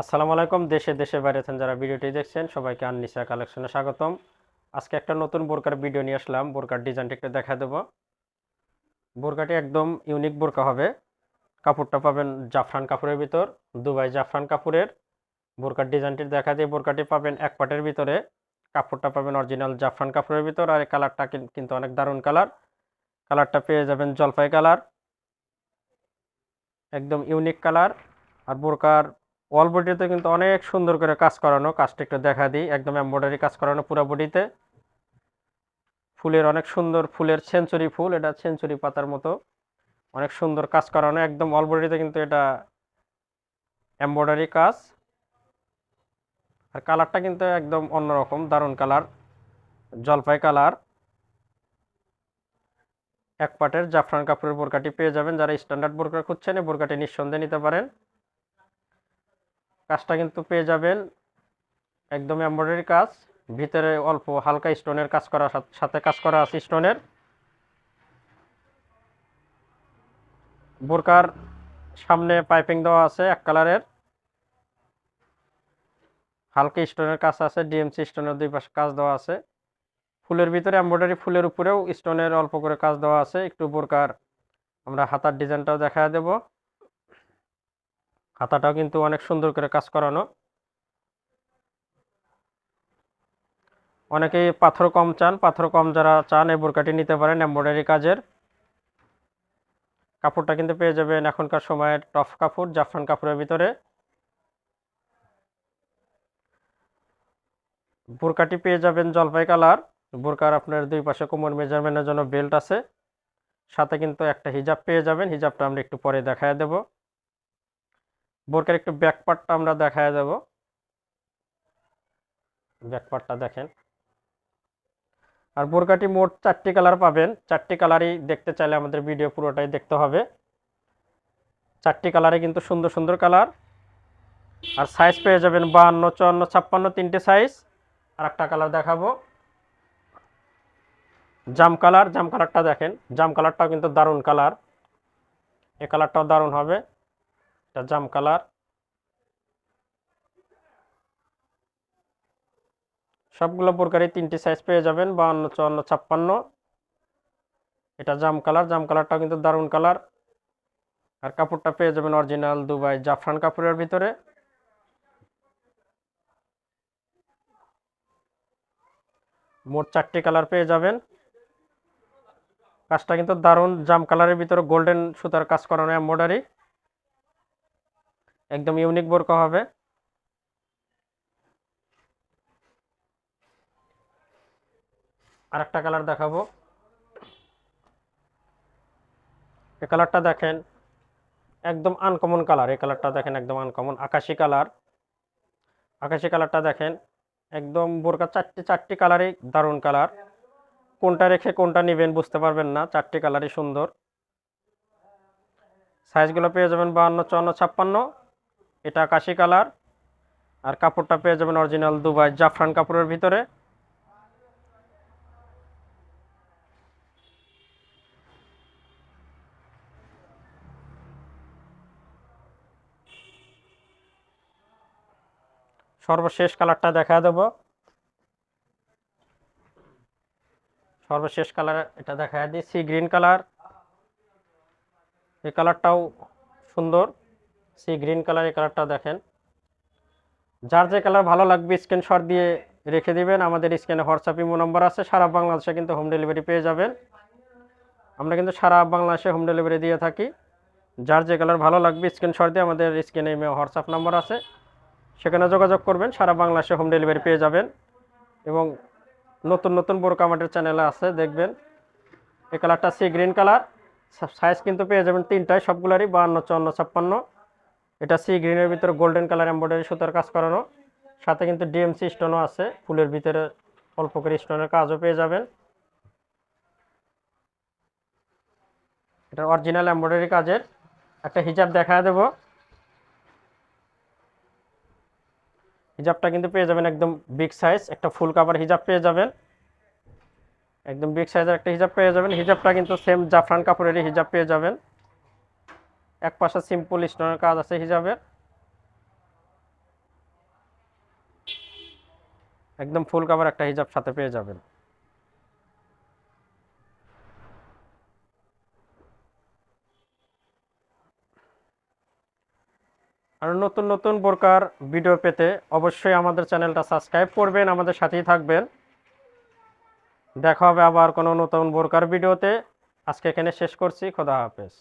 আসসালামু আলাইকুম, দেশে দেশে বাইরে আছেন যারা ভিডিওটি দেখছেন, সবাইকে আননিসা কালেকশনে স্বাগতম। আজকে একটা নতুন বোরকার ভিডিও নিয়ে আসলাম, বোরকার ডিজাইনটা একটু দেখা দেবো। বোরকাটি একদম ইউনিক বোরকা হবে। কাপড়টা পাবেন জাফরান কাপড়ের ভিতর, দুবাই জাফরান কাপড়ের বোরকার ডিজাইনটি দেখা দিয়ে বোরকাটি পাবেন এক পাটের ভিতরে। কাপড়টা পাবেন অরিজিনাল জাফরান কাপড়ের ভিতর আর এই কালারটা কিন্তু অনেক দারুণ কালার। কালারটা পেয়ে যাবেন জলপাই কালার। একদম ইউনিক কালার। আর বোরকার ওয়াল বডিতে কিন্তু অনেক সুন্দর করে কাজ করানো, কাজটা একটু দেখা দিই। একদম এমব্রয়ডারি কাজ করানো পুরো বডিতে ফুলের অনেক সুন্দর, ফুলের সেঞ্চুরি ফুল, এটা সেঞ্চুরি পাতার মতো। অনেক সুন্দর কাজ করানো, একদম অল বডিতে কিন্তু এটা এমব্রয়ডারি কাজ। আর কালারটা কিন্তু একদম অন্যরকম, দারুণ কালার, জলপাই কালার। এক পাটের জাফরান কাপড়ের বোরকাটি পেয়ে যাবেন, যারা স্ট্যান্ডার্ড বোরকা খুঁজছেন, এই বোরকাটি নিঃসন্দেহে নিতে পারেন। কাজটা কিন্তু পেয়ে যাবেন। একদম এমব্রয়ডারি কাজ, ভিতরে অল্প হালকা স্টোনের কাজ করা, সাথ- কাজ করা আছে স্টোনের। বোরকার সামনে পাইপিং দেওয়া আছে এক কালারের। হালকা স্টোনের কাজ আছে, ডিএমসি স্টোনের দুই পাশে কাজ দেওয়া আছে। ফুলের ভিতরে, এমব্রয়ডারি ফুলের উপরেও স্টোনের অল্প করে কাজ দেওয়া আছে। একটু বোরকার আমরা হাতার ডিজাইনটাও দেখা দেব। হাতাটাও কিন্তু অনেক সুন্দর করে কাজ করানো। অনেকেই পাথর কম চান, পাথর কম যারা চান, এই নিতে পারেন এমব্রয়ডারি কাজের। কাপড়টা কিন্তু পেয়ে যাবেন এখনকার সময়ের টফ কাপড়, জাফরান কাপড়ের ভিতরে। বোরকাটি পেয়ে যাবেন জলপাই কালার। বোরকার আপনার দুই পাশে কোমর মেজারমেন্টের জন্য বেল্ট আছে। সাথে কিন্তু একটা হিজাব পেয়ে যাবেন, হিজাবটা আমরা একটু পরে দেখায় দেব। বোরকার একটু ব্যাক পার্টটা আমরা দেখায় দেব ব্যাকপার্টটা দেখেন। আর বোরকাটি মোট চারটি কালার পাবেন। চারটি কালারই দেখতে চাইলে আমাদের ভিডিও পুরোটাই দেখতে হবে। চারটি কালারে কিন্তু সুন্দর সুন্দর কালার। আর সাইজ পেয়ে যাবেন বাহান্ন, চুয়ান্ন, ছাপ্পান্ন, তিনটে সাইজ আর একটা কালার দেখাবো। জাম কালার। জাম কালারটা দেখেন। জাম কালারটাও কিন্তু দারুণ কালার। এ কালারটাও দারুণ হবে। এটা জাম কালার। সবগুলো বোরকারই তিনটি সাইজ পেয়ে যাবেন, বাহান্ন, চুয়ান্ন, ছাপ্পান্ন। এটা জাম কালার, জাম কালারটাও কিন্তু দারুণ কালার। আর কাপড়টা পেয়ে যাবেন অরিজিনাল দুবাই জাফরান কাপড়ের ভিতরে। মোট চারটি কালার পেয়ে যাবেন। কাজটা কিন্তু দারুণ, জাম কালারের ভিতরে গোল্ডেন সুতার কাজ করানো এম্বয়ডারি একদম ইউনিক বোরকা হবে। আর একটা কালার দেখাবো। এই কালারটা দেখেন, একদম আনকমন কালার এই কালারটা দেখেন একদম আনকমন আকাশি কালার আকাশি কালারটা দেখেন, একদম বোরকা চারটি চারটি কালারই দারুণ কালার কোনটা রেখে কোনটা নেবেন বুঝতে পারবেন না, চারটি কালারই সুন্দর। সাইজগুলো পেয়ে যাবেন বাহান্ন, চুয়ান্ন, ছাপ্পান্ন। এটা আকাশি কালার। আর কাপড়টা পেয়ে যাবেন অরিজিনাল দুবাই জাফরান কাপড়ের ভিতরে। সর্বশেষ কালারটা দেখা দেব। সর্বশেষ কালার এটা দেখা সি গ্রিন কালার। এই কালারটাও সুন্দর। সি গ্রিন কালার এই কালারটা দেখেন। যার যে কালার ভালো লাগবে স্ক্রিনশট দিয়ে রেখে দিবেন। আমাদের স্ক্রিনে হোয়াটসঅ্যাপ ইমো নম্বর আছে। সারা বাংলাদেশে কিন্তু হোম ডেলিভারি পেয়ে যাবেন। আমরা কিন্তু সারা বাংলাদেশে হোম ডেলিভারি দিয়ে থাকি। যার যে কালার ভালো লাগবে স্ক্রিনশট দিয়ে আমাদের স্ক্রিনে ইমো হোয়াটসঅ্যাপ নম্বর আছে। সেখানে যোগাযোগ করবেন। সারা বাংলাদেশে হোম ডেলিভারি পেয়ে যাবেন। এবং নতুন নতুন বোরকা আমাদের চ্যানেলে আছে, দেখবেন। এই কালারটা সি গ্রিন কালার। সাইজ কিন্তু পেয়ে যাবেন তিনটায়, সবগুলারই বাহান্ন, চুয়ান্ন, ছাপ্পান্ন। এটা সি গ্রিনের ভিতরে গোল্ডেন কালার এম্ব্রয়ডারি সুতার কাজ করানো। সাথে কিন্তু ডিএমসি স্টোনও আছে। ফুলের ভিতরে অল্প করে স্টোনের কাজও পেয়ে যাবেন। এটা অরিজিনাল এম্ব্রয়ডারি কাজের। একটা হিজাব দেখা দেবো। হিজাবটা কিন্তু পেয়ে যাবেন একদম বিগ সাইজ। একটা ফুল কাভার হিজাব পেয়ে যাবেন। একদম বিগ সাইজের একটা হিজাব পেয়ে যাবেন। হিজাবটা কিন্তু সেম জাফরান কাপড়েরই হিজাব পেয়ে যাবেন। এক পাশে সিম্পল স্টোনের কাজ আছে হিজাবের। একদম ফুল কাভার একটা হিজাব সাথে পেয়ে যাবেন। আর নতুন নতুন বোরকার ভিডিও পেতে অবশ্যই আমাদের চ্যানেলটা সাবস্ক্রাইব করবেন, আমাদের সাথেই থাকবেন। দেখা হবে আবার কোনো নতুন বোরকার ভিডিওতে আজকে এখানে শেষ করছি, খোদা হাফেজ।